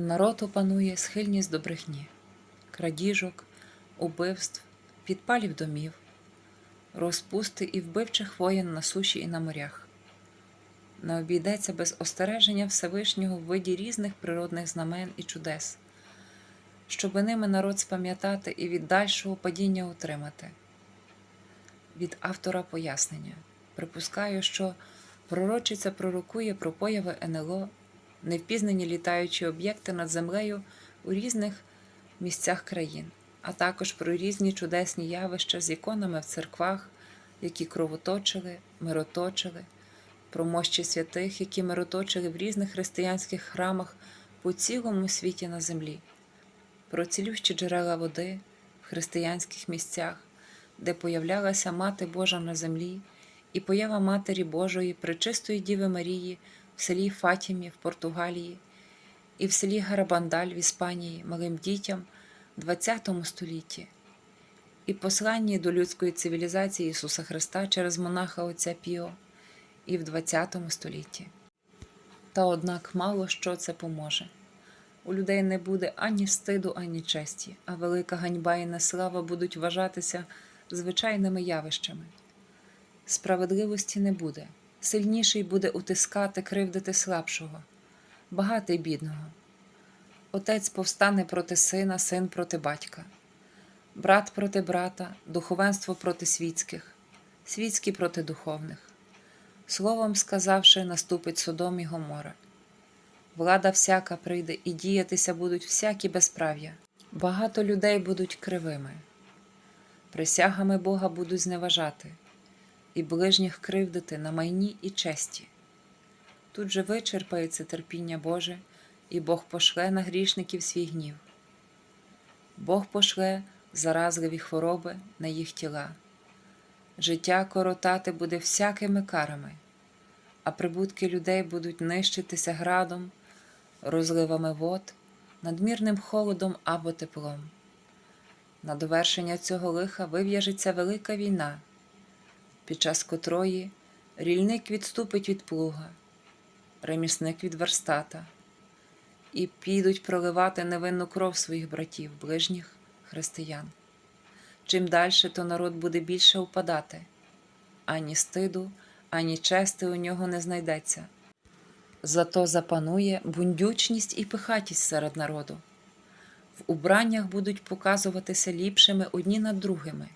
Народ опанує схильність до брехні, крадіжок, убивств, підпалів домів, розпусти і вбивчих воєн на суші і на морях. Не обійдеться без остереження Всевишнього в виді різних природних знамен і чудес, щоби ними народ спам'ятати і від дальшого падіння утримати. Від автора пояснення припускаю, що пророчиця пророкує про появи НЛО, невпізнані літаючі об'єкти над землею у різних місцях країн, а також про різні чудесні явища з іконами в церквах, які кровоточили, мироточили, про мощі святих, які мироточили в різних християнських храмах по цілому світі на землі, про цілющі джерела води в християнських місцях, де появлялася Мати Божа на землі, і поява Матері Божої, Пречистої Діви Марії в селі Фатімі в Португалії і в селі Гарабандаль в Іспанії малим дітям в ХХ столітті, і посланні до людської цивілізації Ісуса Христа через монаха Отця Піо і в ХХ столітті. Та однак мало що це поможе. У людей не буде ані стиду, ані честі, а велика ганьба і неслава будуть вважатися звичайними явищами. Справедливості не буде, сильніший буде утискати, кривдити слабшого, багатий бідного. Отець повстане проти сина, син проти батька, брат проти брата, духовенство проти світських, світські проти духовних. Словом сказавши, наступить Содом і Гомора. Влада всяка прийде, і діятися будуть всякі безправ'я. Багато людей будуть кривими, присягами Бога будуть зневажати, і ближніх кривдити на майні і честі. Тут же вичерпається терпіння Боже, і Бог пошле на грішників свій гнів. Бог пошле заразливі хвороби на їх тіла. Життя коротати буде всякими карами, а прибутки людей будуть нищитися градом, розливами вод, надмірним холодом або теплом. На довершення цього лиха вив'яжеться велика війна, під час котрої рільник відступить від плуга, ремісник від верстата, і підуть проливати невинну кров своїх братів, ближніх християн. Чим далі, то народ буде більше упадати, ані стиду, ані чести у нього не знайдеться. Зато запанує бундючність і пихатість серед народу. В убраннях будуть показуватися ліпшими одні над другими,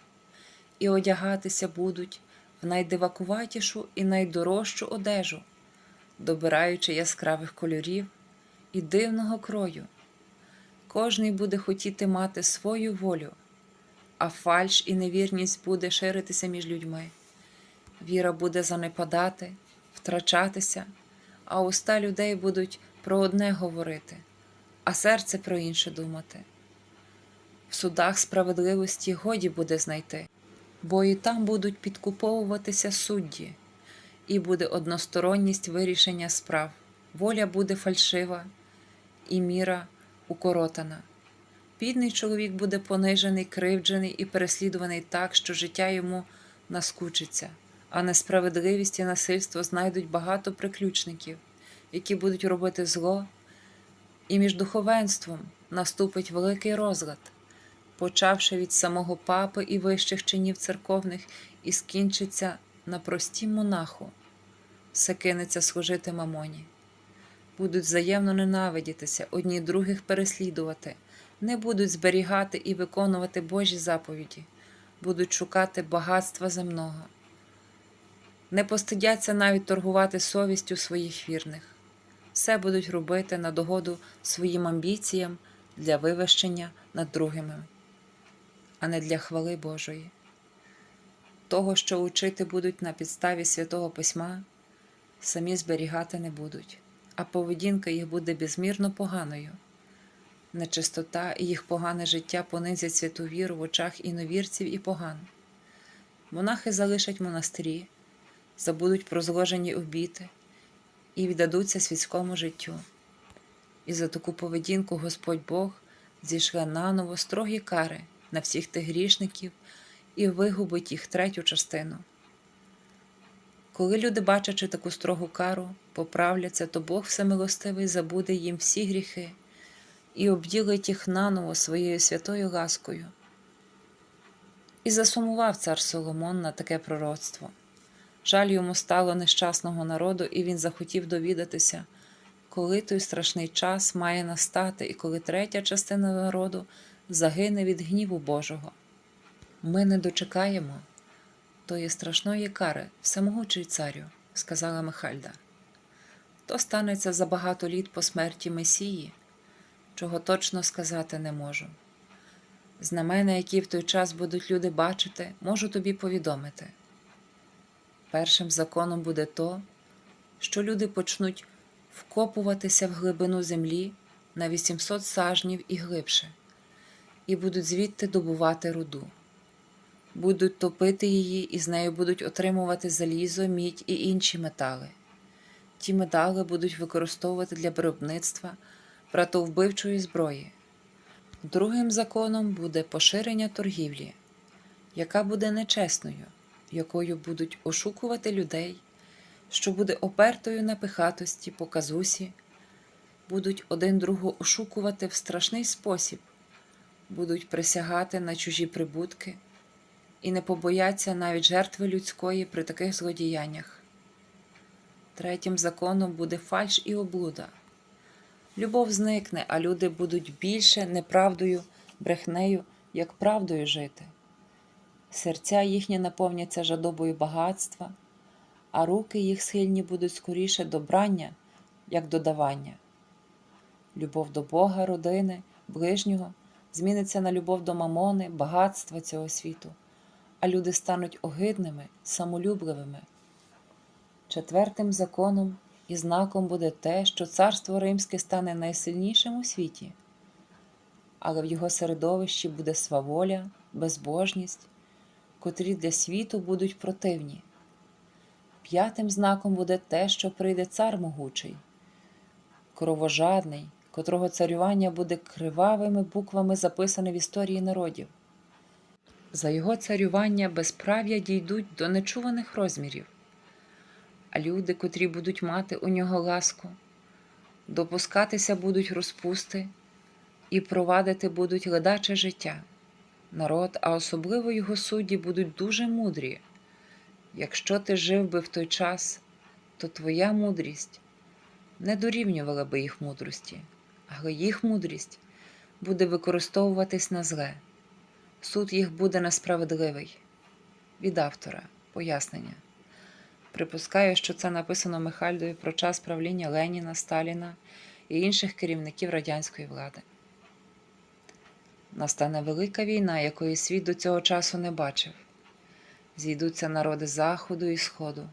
і одягатися будуть найдивакуватішу і найдорожчу одежу, добираючи яскравих кольорів і дивного крою. Кожний буде хотіти мати свою волю, а фальш і невірність буде ширитися між людьми. Віра буде занепадати, втрачатися, а уста людей будуть про одне говорити, а серце про інше думати. В судах справедливості годі буде знайти, бо і там будуть підкуповуватися судді, і буде односторонність вирішення справ, воля буде фальшива, і міра укоротана. Бідний чоловік буде понижений, кривджений і переслідуваний так, що життя йому наскучиться, а несправедливість і насильство знайдуть багато приключників, які будуть робити зло, і між духовенством наступить великий розлад, почавши від самого папи і вищих чинів церковних, і скінчиться на простім монаху, все кинеться служити мамоні. Будуть взаємно ненавидітися, одні других переслідувати не будуть зберігати і виконувати Божі заповіді, будуть шукати багатства земного, не постидяться навіть торгувати совістю своїх вірних, все будуть робити на догоду своїм амбіціям для вивищення над другими, а не для хвали Божої. Того, що учити будуть на підставі святого Письма, самі зберігати не будуть, а поведінка їх буде безмірно поганою нечистота і їх погане життя понизять святу віру в очах іновірців і поган. Монахи залишать монастирі, забудуть про зложені обіти і віддадуться світському життю. І за таку поведінку Господь Бог зійшла наново строгі кари на всіх тих грішників і вигубить їх третю частину. Коли люди, бачачи таку строгу кару, поправляться, то Бог всемилостивий забуде їм всі гріхи і обділить їх наново своєю святою ласкою. І засумував цар Соломон на таке пророцтво. Жаль йому стало нещасного народу, і він захотів довідатися, коли той страшний час має настати, і коли третя частина народу загине від гніву Божого. Ми не дочекаємо тої страшної кари, всемогучий царю, сказала Михальда. То станеться за багато літ по смерті Месії, чого точно сказати не можу. Знамена, які в той час будуть люди бачити, можу тобі повідомити. Першим законом буде то, що люди почнуть вкопуватися в глибину землі на 800 сажнів і глибше, і будуть звідти добувати руду. Будуть топити її і з нею будуть отримувати залізо, мідь і інші метали. Ті метали будуть використовувати для виробництва братовбивчої зброї. Другим законом буде поширення торгівлі, яка буде нечесною, якою будуть ошукувати людей, що буде опертою на пихатості, показусі, будуть один другу ошукувати в страшний спосіб, будуть присягати на чужі прибутки і не побояться навіть жертви людської при таких злодіяннях. Третім законом буде фальш і облуда. Любов зникне, а люди будуть більше неправдою, брехнею, як правдою жити. Серця їхні наповняться жадобою багатства, а руки їх схильні будуть скоріше до брання, як до давання. Любов до Бога, родини, ближнього зміниться на любов до мамони, багатства цього світу, а люди стануть огидними, самолюбливими. Четвертим законом і знаком буде те, що царство римське стане найсильнішим у світі, але в його середовищі буде сваволя, безбожність, котрі для світу будуть противні. П'ятим знаком буде те, що прийде цар могучий, кровожадний, котрого царювання буде кривавими буквами записане в історії народів. За його царювання безправ'я дійдуть до нечуваних розмірів а люди, котрі будуть мати у нього ласку, допускатися будуть розпусти і провадити будуть ледаче життя. Народ, а особливо його судді, будуть дуже мудрі. Якщо ти жив би в той час, то твоя мудрість не дорівнювала би їх мудрості, але їх мудрість буде використовуватись на зле. Суд їх буде несправедливий. Від автора пояснення. Припускаю, що це написано Михальдою про час правління Леніна, Сталіна і інших керівників радянської влади. Настане велика війна, якої світ до цього часу не бачив. Зійдуться народи Заходу і Сходу,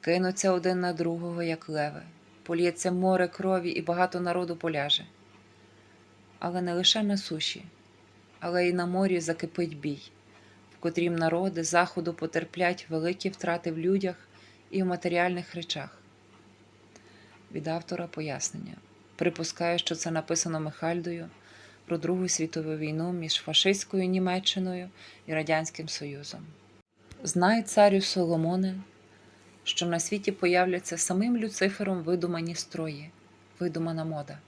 кинуться один на другого, як леви, поліється море крові і багато народу поляже. Але не лише на суші, але й на морі закипить бій, в котрім народи Заходу потерплять великі втрати в людях і в матеріальних речах. Від автора пояснення. Припускаю, що це написано Михальдою про Другу світову війну між фашистською Німеччиною і Радянським Союзом. Знай царю Соломоне, що на світі появляться самим Люцифером видумані строї, видумана мода.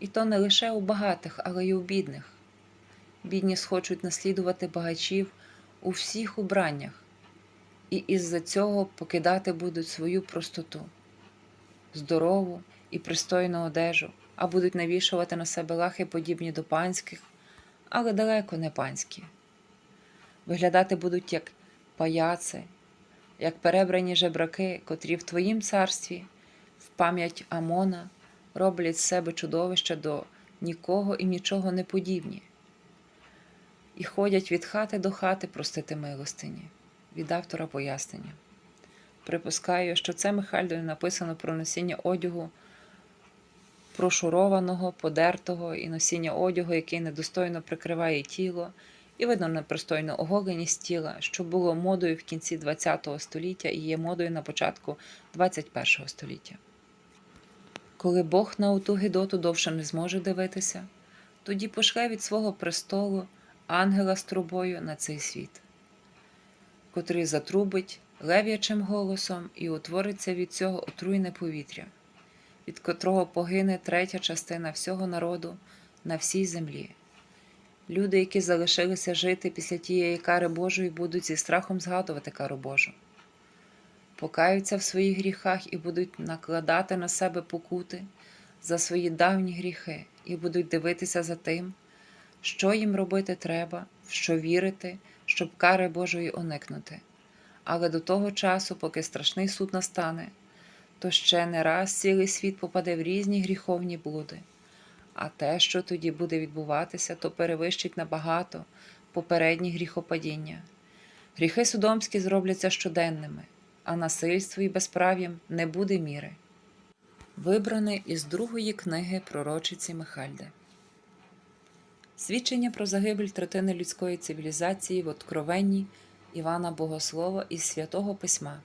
І то не лише у багатих, але й у бідних. Бідні схочуть наслідувати багачів у всіх убраннях, і із-за цього покидати будуть свою простоту, здорову і пристойну одежу, а будуть навішувати на себе лахи, подібні до панських, але далеко не панські. Виглядати будуть як паяци, як перебрані жебраки, котрі в твоїм царстві, в пам'ять Амона, роблять з себе чудовища до нікого і нічого не подібні, і ходять від хати до хати простити милостині від автора пояснення. Припускаю, що це Михальдою написано про носіння одягу прошурованого, подертого і носіння одягу, який недостойно прикриває тіло, і видно непристойну оголеність тіла, що було модою в кінці ХХ століття і є модою на початку XXI століття. Коли Бог на оту Гедоту довше не зможе дивитися, тоді пошле від свого престолу ангела з трубою на цей світ котрий затрубить лев'ячим голосом і утвориться від цього отруйне повітря. від котрого погине третя частина всього народу на всій землі. Люди, які залишилися жити після тієї кари Божої, будуть зі страхом згадувати кару Божу, покаються в своїх гріхах і будуть накладати на себе покути за свої давні гріхи, і будуть дивитися за тим, що їм робити треба, в що вірити, щоб кари Божої уникнути. Але до того часу, поки страшний суд настане, то ще не раз цілий світ попаде в різні гріховні блуди. А те, що тоді буде відбуватися, то перевищить набагато попередні гріхопадіння. Гріхи судомські зробляться щоденними, а насильству і безправ'ям не буде міри. Вибране із другої книги пророчиці Михальди. Свідчення про загибель третини людської цивілізації в откровенні Івана Богослова із Святого Письма.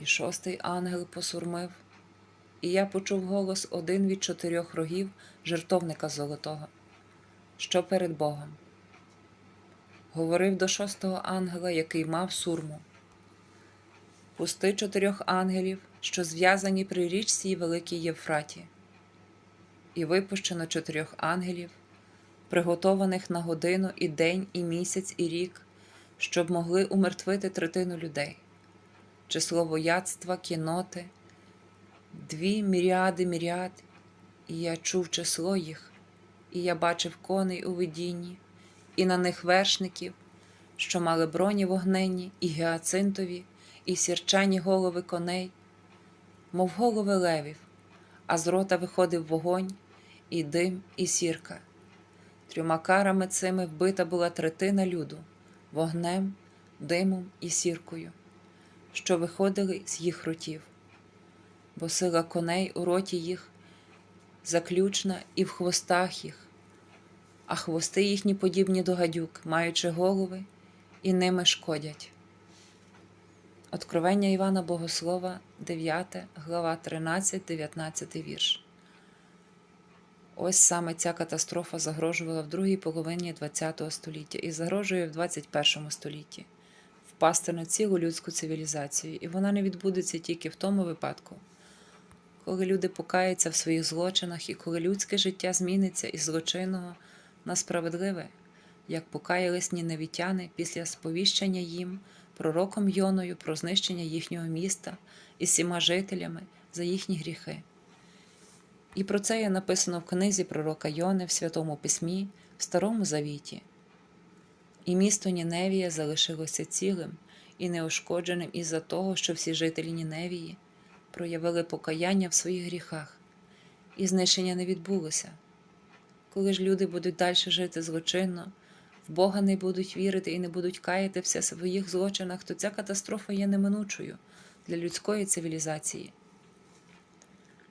І шостий ангел посурмив, і я почув голос один від чотирьох рогів жертовника золотого, що перед Богом. Говорив до шостого ангела, який мав сурму. Пусти чотирьох ангелів, що зв'язані при річці Великій Євфраті, і випущено чотирьох ангелів, приготованих на годину і день, і місяць, і рік, щоб могли умертвити третину людей, число вояцтва, кіноти, дві міріади міріад, і я чув число їх, і я бачив коней у видінні, і на них вершників, що мали броні вогненні, і гіацинтові, і сірчані голови коней, мов голови левів, а з рота виходив вогонь, і дим, і сірка. Трьома карами цими вбита була третина люду вогнем, димом і сіркою, що виходили з їх ротів, бо сила коней у роті їх заключна і в хвостах їх, а хвости їхні подібні до гадюк, маючи голови, і ними шкодять. Откровення Івана Богослова, 9 глава 13-19 вірш. Ось саме ця катастрофа загрожувала в другій половині ХХ століття і загрожує в 21 столітті впасти на цілу людську цивілізацію, і вона не відбудеться тільки в тому випадку, коли люди покаються в своїх злочинах і коли людське життя зміниться із злочинного на справедливе, як покаялись ніневітяни після сповіщення їм пророком Йоною про знищення їхнього міста і всіма жителями за їхні гріхи. І про це є написано в книзі пророка Йони в Святому Письмі в Старому Завіті. І місто Ніневія залишилося цілим і неушкодженим із-за того, що всі жителі Ніневії проявили покаяння в своїх гріхах, і знищення не відбулося. Коли ж люди будуть далі жити злочинно, в Бога не будуть вірити і не будуть каятися в своїх злочинах, то ця катастрофа є неминучою для людської цивілізації.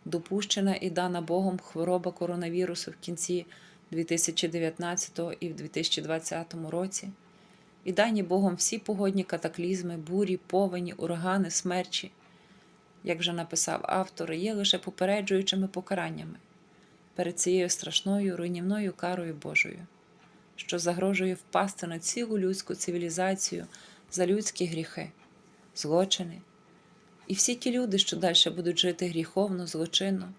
Допущена і дана Богом хвороба коронавірусу в кінці 2019 і в 2020 році, і дані Богом всі погодні катаклізми, бурі, повені, урагани, смерчі, як вже написав автор, є лише попереджуючими покараннями перед цією страшною руйнівною карою Божою, що загрожує впасти на цілу людську цивілізацію за людські гріхи, злочини. І всі ті люди, що далі будуть жити гріховно, злочинно,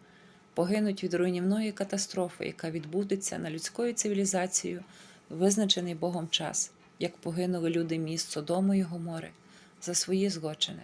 погинуть від руйнівної катастрофи, яка відбудеться на людською цивілізацією визначений Богом час, як погинули люди міст Содому і Гомори за свої злочини.